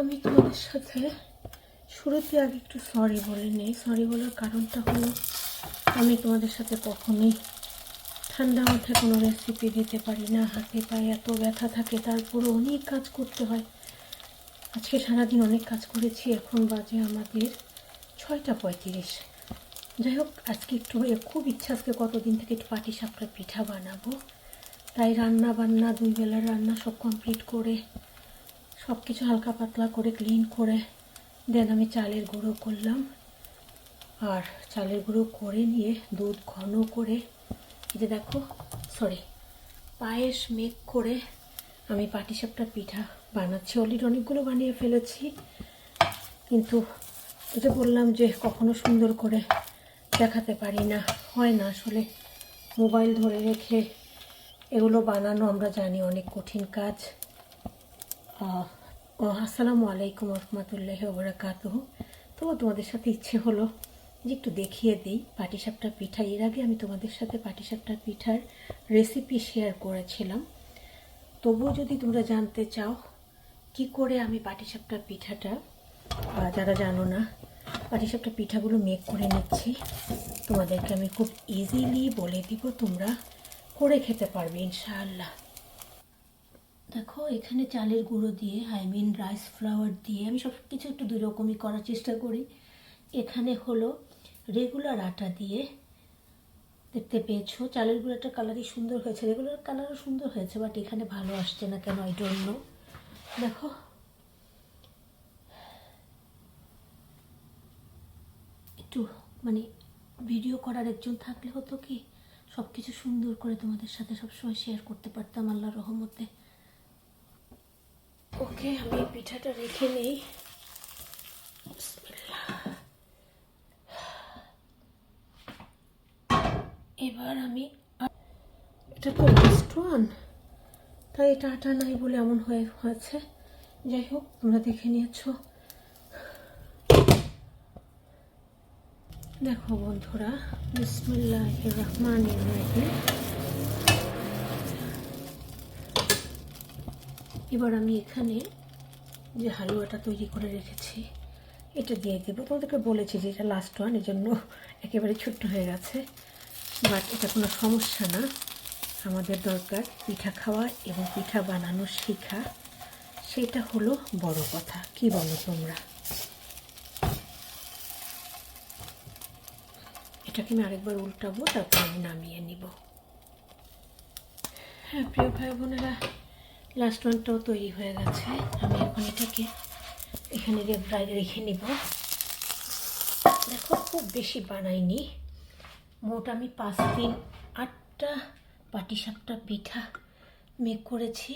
আমি তোমাদের সাথে শুরুতে আগে একটু সরি বলে নেই। সরি বলার কারণটা হলো, আমি তোমাদের সাথে কখনোই ঠান্ডা মাথায় কোনো রেসিপি দিতে পারি না। হাতে পায়ে এত ব্যথা থাকে তারপরে অনেক কাজ করতে হয়। আজকে সারাদিন অনেক কাজ করেছি, এখন বাজে আমাদের ছয়টা পঁয়ত্রিশ। যাই হোক, আজকে একটু খুব ইচ্ছা আজকে কতদিন থেকে একটু পাটি সাপটা পিঠা বানাবো। তাই রান্না বান্না দুই বেলার রান্না সব কমপ্লিট করে সব কিছু হালকা পাতলা করে ক্লিন করে দেন আমি চালের গুঁড়ো করলাম। আর চালের গুঁড়ো করে নিয়ে দুধ ঘন করে, এই যে দেখো সরি পায়েস মেক করে আমি পাটিসাপটা পিঠা বানাচ্ছি। অলরেডি অনেকগুলো বানিয়ে ফেলেছি, কিন্তু যে বললাম যে কখনো সুন্দর করে দেখাতে পারি না, হয় না আসলে। মোবাইল ধরে রেখে এগুলো বানানো আমরা জানি অনেক কঠিন কাজ। আসসালামু আলাইকুম রহমতুল্লাহ ওবরাকাতুহ। তো তোমাদের সাথে ইচ্ছে হলো যে একটু দেখিয়ে দিই পাটিসাপটা পিঠা। এর আগে আমি তোমাদের সাথে পাটিসাপটা পিঠার রেসিপি শেয়ার করেছিলাম। তবুও যদি তোমরা জানতে চাও কি করে আমি পাটিসাপটা পিঠাটা যারা জানো না, পাটিসাপটা পিঠাগুলো মেক করে নিচ্ছি, তোমাদেরকে আমি খুব ইজিলি বলে দিব তোমরা করে খেতে পারবে, ইনশাআল্লাহ। দেখো, এখানে চালের গুঁড়ো দিয়ে আই মিন রাইস ফ্লাওয়ার দিয়ে আমি সব কিছু একটু দুই রকমই করার চেষ্টা করি। এখানে হলো রেগুলার আটা দিয়ে, দেখতে পেয়েছ? চালের গুঁড়োটা কালারই সুন্দর হয়েছে। রেগুলার কালারও সুন্দর হয়েছে বাট এখানে ভালো আসছে না কেন ডোন্ট নো দেখো। একটু মানে ভিডিও করার একজন থাকলে হতো কি সব কিছু সুন্দর করে তোমাদের সাথে সবসময় শেয়ার করতে পারতাম আল্লাহর রহমতে। ওকে, আমি পিঠাটা রেখে নেই। এবার আমি এটা তো লাস্ট ওয়ান তাই এটা আটা নাই বলে এমন হয়ে হয়েছে। যাই হোক, তোমরা দেখে নিয়েছো। দেখো বন্ধুরা বিসমিল্লাহ রহমান রহিম। এবার আমি এখানে যে হালুয়াটা তৈরি করে রেখেছি, এটা দিয়ে দেবো। তোমাদেরকে বলেছি যে এটা লাস্ট ওয়ান এই জন্য একেবারে ছোট্ট হয়ে গেছে। বাট এটা কোনো সমস্যা না। আমাদের দরকার পিঠা খাওয়া এবং পিঠা বানানো শেখা। সেটা হলো বড় কথা। কি বলো তোমরা? এটাকে আমি আরেকবার উল্টাবো, তারপর আমি নামিয়ে নিব। হ্যাঁ প্রিয় ভাই বোনেরা লাস্ট ওয়ানটাও তৈরি হয়ে গেছে। আমি এখন এটাকে এখানে রেখে নিব। দেখো, খুব বেশি বানাইনি। মোট আমি পাঁচ দিন আটটা পাটিসাপটা পিঠা মেক করেছি।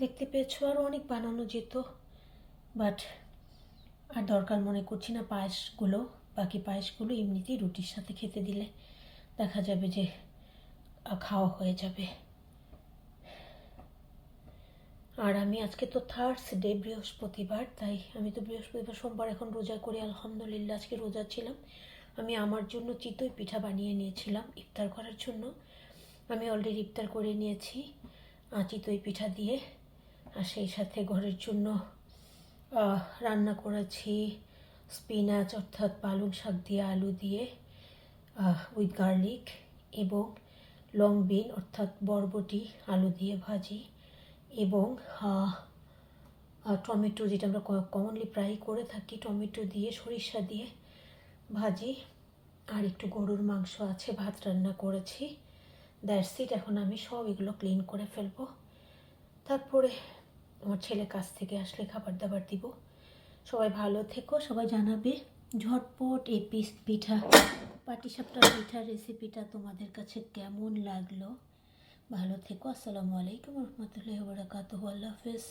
দেখতে পেয়েছ আরও অনেক বানানো যেত বাট আর দরকার মনে করছি না, পায়েসগুলো, বাকি পায়েসগুলো এমনিতেই রুটির সাথে খেতে দিলে দেখা যাবে যে খাওয়া হয়ে যাবে। আর আমি আজকে তো থার্সডে বৃহস্পতিবার, তাই আমি তো বৃহস্পতিবার, সোমবার এখন রোজা করি, আলহামদুলিল্লাহ আজকে রোজা ছিলাম। আমি আমার জন্য চিতই পিঠা বানিয়ে নিয়েছিলাম ইফতার করার জন্য। আমি অলরেডি ইফতার করে নিয়েছি চিতই পিঠা দিয়ে। আর সেই সাথে ঘরের জন্য রান্না করেছি স্পিনাচ অর্থাৎ পালং শাক দিয়ে, আলু দিয়ে উইথ গার্লিক এবং লং বিন অর্থাৎ বরবটি, আলু দিয়ে ভাজি এবং টমেটো যেটা আমরা কমনলি প্রায় করে থাকি, টমেটো দিয়ে, সরিষা দিয়ে ভাজি। আর একটু গরুর মাংস আছে, ভাত রান্না করেছি। দ্যাটস ইট এখন আমি সব এগুলো ক্লিন করে ফেলব। তারপরে আমার ছেলে কাছ থেকে আসলে খাবার দাবার দিব। সবাই ভালো থেকো, সবাই জানাবে, ঝটপট এই পিস পিঠা পাটিসাপটা পিঠা রেসিপিটা তোমাদের কাছে কেমন লাগল? ভালো থেকো, আসসালামু আলাইকুম রহমতুল্লাহ বরাকাত আল্লাহ হাফেজ।